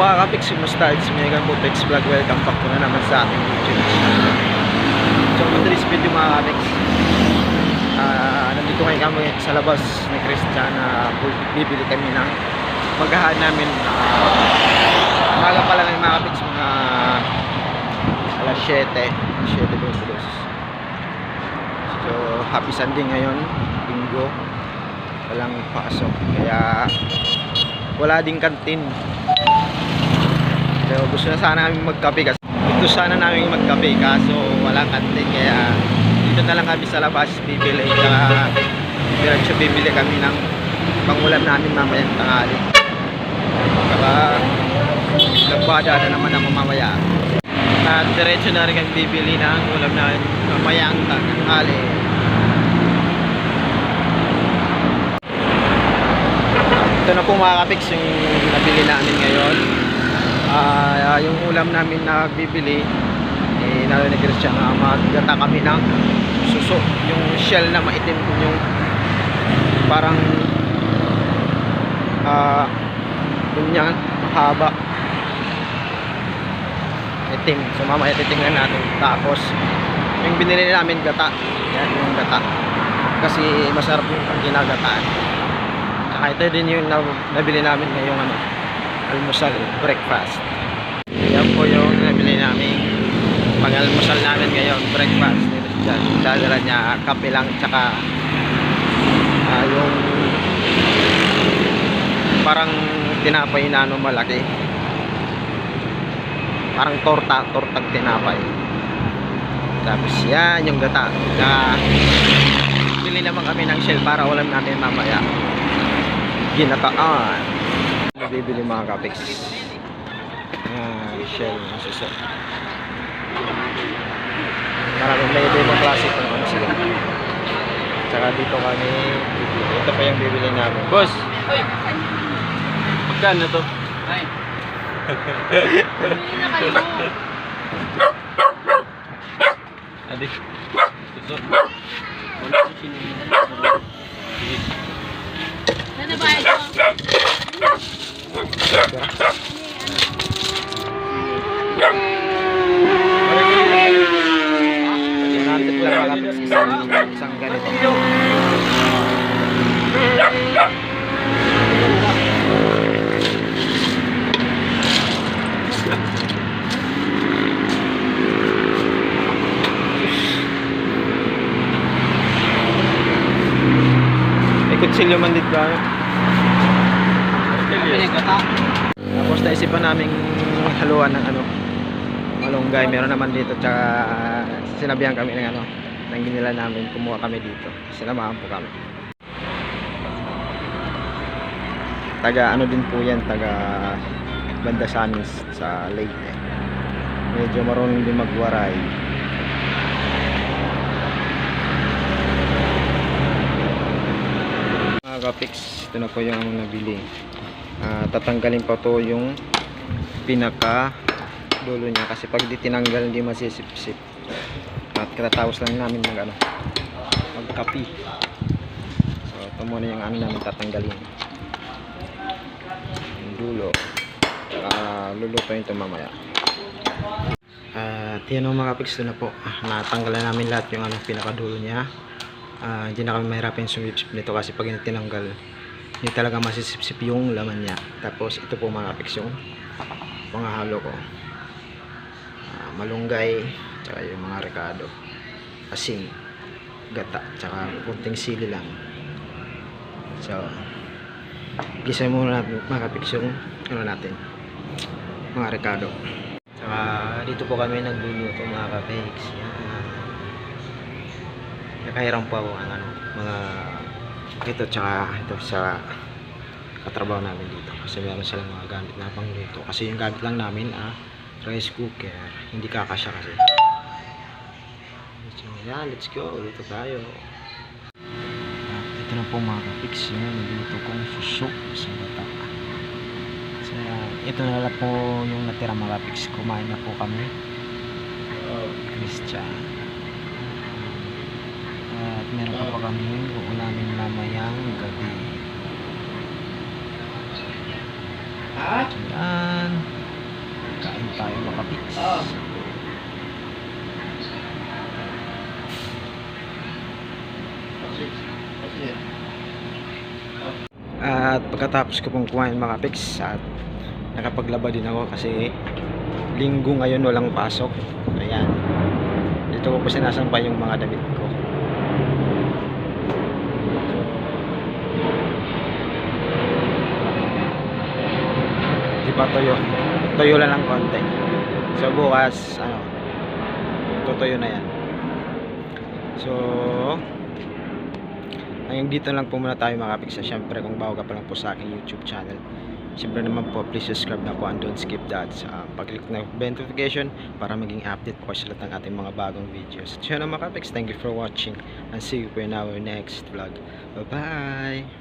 mga kapiks, kumusta? It's me again po, Pex Vlog. Welcome back po na naman sa ating YouTube channel. So, madalis video mga kapiks. Ah, nandito ngayon kami sa labas ni Christian na bibili kami ng magahan namin. Uh, umaga pa lang ng mga kapiks, mga alas 7, 7.22. So, happy Sunday ngayon, linggo. Walang pasok. Kaya, wala ding kantin. Pero gusto na sana namin magkape kasi gusto sana namin magkape kaso wala kantin kaya dito na lang kami sa labas bibili kaya diretso bibili kami ng pangulam namin mamayang tanghali. Saka nagbada na naman ako mamaya. At diretso na rin kami bibili ng ulam namin mamayang tanghali. Ito na po mga kapiks yung nabili namin ngayon. Ah, yung ulam namin na bibili, eh, narinig rin siya na maggata kami ng suso. Yung shell na maitim yung parang ah, ganyan, mahaba. Itim. So mamaya titingnan natin. Tapos, yung binili namin gata. Yan yung gata. Kasi masarap yung ginagataan. Tsaka ito din yung na- nabili namin ngayong ano, almusal, breakfast. Yan po yung nabili namin pag-almusal namin ngayon, breakfast. Dadala niya kape lang tsaka ah, yung parang tinapay na ano malaki. Parang torta, tortang tinapay. Tapos yan yung gata. Na, bili naman kami ng shell para ulam natin mamaya ginataan bibili mga kapiks ah, shell na suso maraming may ibang klase kung ano sila. Tsaka dito kami ito pa yung bibili namin. Boss! Magkano to? adi. Suso Ano ba ito? Kapiks isang, isang ganito kutsilyo man dito ba? Tapos naisipan namin haluan ng ano malunggay meron naman dito tsaka sinabihan kami ng ano ng ginila namin kumuha kami dito. Sinamahan po kami. Taga ano din po yan taga banda sa amin sa Leyte. Medyo marunong din magwaray. Mga kapiks ito na po yung nabili. Ah, tatanggalin pa to yung pinaka dulo niya kasi pag di tinanggal hindi masisipsip at katatapos lang namin mag ano magkapi so ito muna yung ano namin tatanggalin. Yung dulo. Saka lulutuin ito mamaya. At yan ang mga kapiks na po. Ah, natanggalan namin lahat yung ano pinakadulo niya. Ah, hindi na kami mahirapan sumipsip nito kasi pag tinanggal hindi talaga masisipsip yung laman niya. Tapos ito po mga kapiks yung mga halo ko. Ah, malunggay tsaka yung mga rekado. Asin gata tsaka kunting sili lang. So gisa muna natin mga kapiks yung ano natin? Mga rekado. Tsaka dito po kami nagluluto mga kapiks yan. Nakahiram po ako ang ano mga ito tsaka ito sa katrabaho namin dito. Kasi meron silang mga gamit na pangluto. Kasi yung gamit lang namin ah rice cooker. Hindi kakasya kasi so yan let's go. Luto tayo. At ito na po mga kapiks yung nagluto kong susok sa bata so ito na lang po yung natira mga kapiks kumain na po kami. Christian. At meron pa pa kami uulamin mamayang gabi. Yan. tayo At pagkatapos ko pong kumain mga pics at nakapaglaba din ako kasi linggo ngayon walang pasok. Ayan. Dito ko po sinasampay yung mga damit ko. Di toyo. Toyo lang ng konti. So bukas, ano, tutuyo na yan. So, hanggang dito lang po muna tayo mga kapiksa. Siyempre, kung bago ka pa lang po sa aking YouTube channel, siyempre naman po, please subscribe na po and don't skip that. Uh, pag-click na bell notification para maging update po sa lahat ng ating mga bagong videos. So, yun mga kapiks, thank you for watching and see you po in our next vlog. Bye-bye!